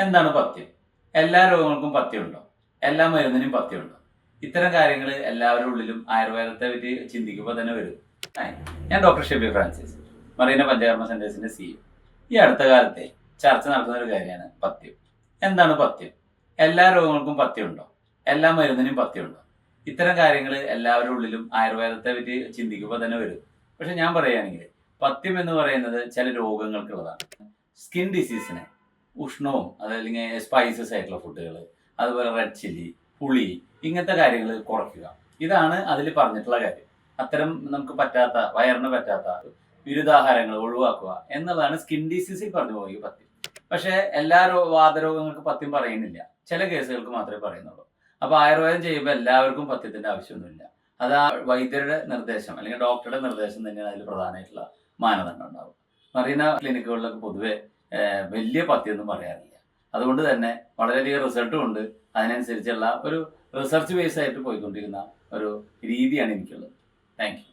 എന്താണ് പഥ്യം? എല്ലാ രോഗങ്ങൾക്കും പഥ്യമുണ്ടോ? എല്ലാ മരുന്നിനും പഥ്യമുണ്ടോ? ഇത്തരം കാര്യങ്ങൾ എല്ലാവരുടെ ഉള്ളിലും ആയുർവേദത്തെ പറ്റി ചിന്തിക്കുമ്പോൾ തന്നെ വരും. ഞാൻ doctor Shebi Francis Marina Panchakarma സെന്റേഴ്സിന്റെ സി ഈ അടുത്ത കാലത്തെ ചർച്ച നടക്കുന്ന ഒരു കാര്യമാണ് പഥ്യം. എന്താണ് പഥ്യം? എല്ലാ രോഗങ്ങൾക്കും പഥ്യമുണ്ടോ? എല്ലാ മരുന്നിനും പഥ്യമുണ്ടോ? ഇത്തരം കാര്യങ്ങൾ എല്ലാവരുടെ ഉള്ളിലും ആയുർവേദത്തെ പറ്റി ചിന്തിക്കുമ്പോൾ തന്നെ വരും. പക്ഷെ ഞാൻ പറയുകയാണെങ്കിൽ പഥ്യം എന്ന് പറയുന്നത് ചില രോഗങ്ങൾക്കുള്ളതാണ്. സ്കിൻ ഡിസീസിന് ഉഷ്ണവും അതല്ലെങ്കിൽ സ്പൈസസ് ആയിട്ടുള്ള ഫുഡുകൾ അതുപോലെ റെഡ് ചില്ലി പുളി ഇങ്ങനത്തെ കാര്യങ്ങൾ കുറയ്ക്കുക. ഇതാണ് അതിൽ പറഞ്ഞിട്ടുള്ള കാര്യം. അത്തരം നമുക്ക് പറ്റാത്ത വയറിന് പറ്റാത്ത ബിരുദാഹാരങ്ങൾ ഒഴിവാക്കുക എന്നുള്ളതാണ് സ്കിൻ ഡിസീസിൽ പറഞ്ഞു പോയി പത്തി പക്ഷേ എല്ലാ രോ വാതരോഗങ്ങൾക്ക് പഥ്യം പറയുന്നില്ല. ചില കേസുകൾക്ക് മാത്രമേ പറയുന്നുള്ളൂ. അപ്പോൾ ആയുർവേദം ചെയ്യുമ്പോൾ എല്ലാവർക്കും പത്യത്തിന്റെ ആവശ്യമൊന്നുമില്ല. അത് ആ വൈദ്യരുടെ നിർദ്ദേശം അല്ലെങ്കിൽ ഡോക്ടറുടെ നിർദ്ദേശം തന്നെയാണ് അതിൽ പ്രധാനമായിട്ടുള്ള മാനദണ്ഡം ഉണ്ടാവും മറീന ക്ലിനിക്കുകളിലൊക്കെ പൊതുവെ വലിയ പത്തിയൊന്നും പറയാറില്ല. അതുകൊണ്ട് തന്നെ വളരെയധികം റിസൾട്ടും ഉണ്ട്. അതിനനുസരിച്ചുള്ള ഒരു റിസർച്ച് ബേസ് ആയിട്ട് പോയിക്കൊണ്ടിരുന്ന ഒരു രീതിയാണ് എനിക്കുള്ളത്. താങ്ക്